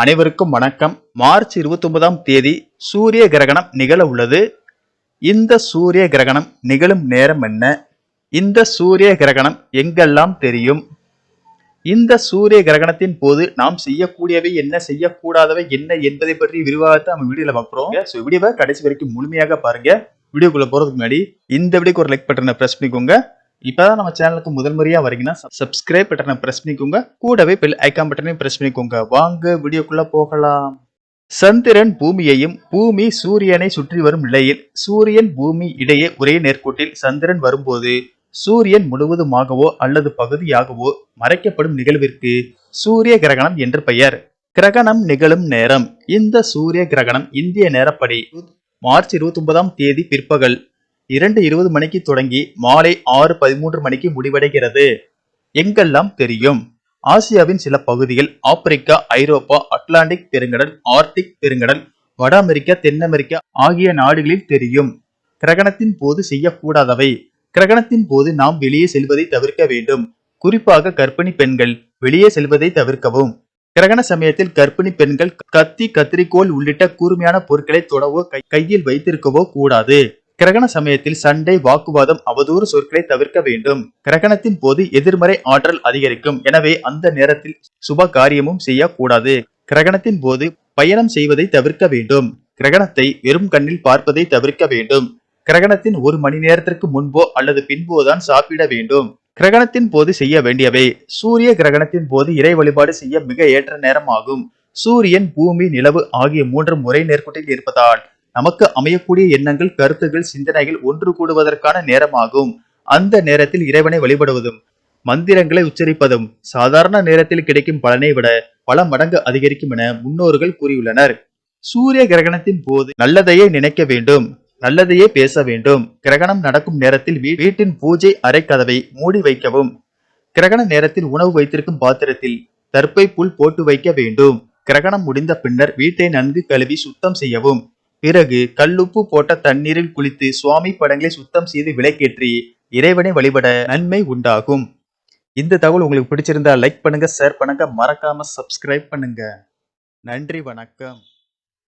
அனைவருக்கும் வணக்கம். மார்ச் இருபத்தி ஒன்பதாம் தேதி சூரிய கிரகணம் நிகழ உள்ளது. இந்த சூரிய கிரகணம் நிகழும் நேரம் என்ன? இந்த சூரிய கிரகணம் எங்கெல்லாம் தெரியும்? இந்த சூரிய கிரகணத்தின் போது நாம் செய்யக்கூடியவை என்ன செய்யக்கூடாதவை என்ன என்பதை பற்றி விரிவாகத்தை நம்ம வீடியோல பார்க்குறோம். ஸோ வீடியோவை கடைசி வரைக்கும் முழுமையாக பாருங்க. வீடியோக்குள்ள போறதுக்கு முன்னாடி இந்த வீடியோக்கு ஒரு லைக் பட்டனை ப்ரெஸ் பண்ணிக்கோங்க. இப்பதான் நம்ம சேனலுக்கு முதல் முறையா வரீங்கன்னா சப்ஸ்கிரைப் பட்டனை பிரஸ் பண்ணிக்கோங்க. கூடவே பெல் ஐக்கான் பட்டனையும் பிரஸ் பண்ணிக்கோங்க. வாங்க வீடியோக்குள்ள போகலாம். சந்திரன் பூமியையும் பூமி சூரியனை சுற்றி வரும் நிலையில் சூரியன் பூமி இடையே ஒரே நேர்கோட்டில் சந்திரன் வரும்போது சூரியன் முழுவதுமாகவோ அல்லது பகுதியாகவோ மறைக்கப்படும் நிகழ்விற்கு சூரிய கிரகணம் என்று பெயர். கிரகணம் நிகழும் நேரம். இந்த சூரிய கிரகணம் இந்திய நேரப்படி மார்ச் இருபத்தி ஒன்பதாம் தேதி பிற்பகல் இரண்டு இருபது மணிக்கு தொடங்கி மாலை ஆறு பதிமூன்று மணிக்கு முடிவடைகிறது. எங்கெல்லாம் தெரியும்? ஆசியாவின் சில பகுதிகள் ஆப்பிரிக்கா ஐரோப்பா அட்லாண்டிக் பெருங்கடல் ஆர்டிக் பெருங்கடல் வட அமெரிக்கா தென் அமெரிக்கா ஆகிய நாடுகளில் தெரியும். கிரகணத்தின் போது செய்யக்கூடாதவை. கிரகணத்தின் போது நாம் வெளியே செல்வதை தவிர்க்க வேண்டும். குறிப்பாக கர்ப்பிணி பெண்கள் வெளியே செல்வதை தவிர்க்கவும். கிரகண சமயத்தில் கர்ப்பிணி பெண்கள் கத்தி கத்திரிக்கோள் உள்ளிட்ட கூர்மையான பொருட்களை தொடவோ கை- கையில் வைத்திருக்கவோ கூடாது. கிரகண சமயத்தில் சண்டை வாக்குவாதம் அவதூறு சொற்களை தவிர்க்க வேண்டும். கிரகணத்தின் போது எதிர்மறை ஆற்றல் அதிகரிக்கும். எனவே அந்த நேரத்தில் சுப காரியமும் செய்யக்கூடாது. கிரகணத்தின் போது பயணம் செய்வதை தவிர்க்க வேண்டும். கிரகணத்தை வெறும் கண்ணில் பார்ப்பதை தவிர்க்க வேண்டும். கிரகணத்தின் ஒரு மணி நேரத்திற்கு முன்போ அல்லது பின்போ தான் சாப்பிட வேண்டும். கிரகணத்தின் போது செய்ய வேண்டியவை. சூரிய கிரகணத்தின் போது இறை வழிபாடு செய்ய மிக ஏற்ற நேரமாகும். சூரியன் பூமி நிலவு ஆகிய மூன்று முறை நேர்கோட்டில் இருப்பதால் நமக்கு அமையக்கூடிய எண்ணங்கள் கருத்துகள் சிந்தனைகள் ஒன்று கூடுவதற்கான நேரமாகும். அந்த நேரத்தில் இறைவனை வழிபடுவதும் மந்திரங்களை உச்சரிப்பதும் சாதாரண நேரத்தில் கிடைக்கும் பலனை விட பல மடங்கு அதிகரிக்கும் என முன்னோர்கள் கூறியுள்ளனர். சூரிய கிரகணத்தின் போது நல்லதையே நினைக்க வேண்டும் நல்லதையே பேச வேண்டும். கிரகணம் நடக்கும் நேரத்தில் வீ- வீட்டின் பூஜை அறை கதவை மூடி வைக்கவும். கிரகண நேரத்தில் உணவு வைத்திருக்கும் பாத்திரத்தில் தற்பை புல் போட்டு வைக்க வேண்டும். கிரகணம் முடிந்த பின்னர் வீட்டை நன்கு கழுவி சுத்தம் செய்யவும். பிறகு கல்லுப்பு போட்ட தண்ணீரில் குளித்து சுவாமி படங்களை சுத்தம் செய்து விலைக்கேற்றி இறைவனை வழிபட நன்மை உண்டாகும். இந்த தகவல் உங்களுக்கு பிடிச்சிருந்தா லைக் பண்ணுங்க ஷேர் பண்ணுங்க மறக்காம சப்ஸ்கிரைப் பண்ணுங்க. நன்றி வணக்கம்.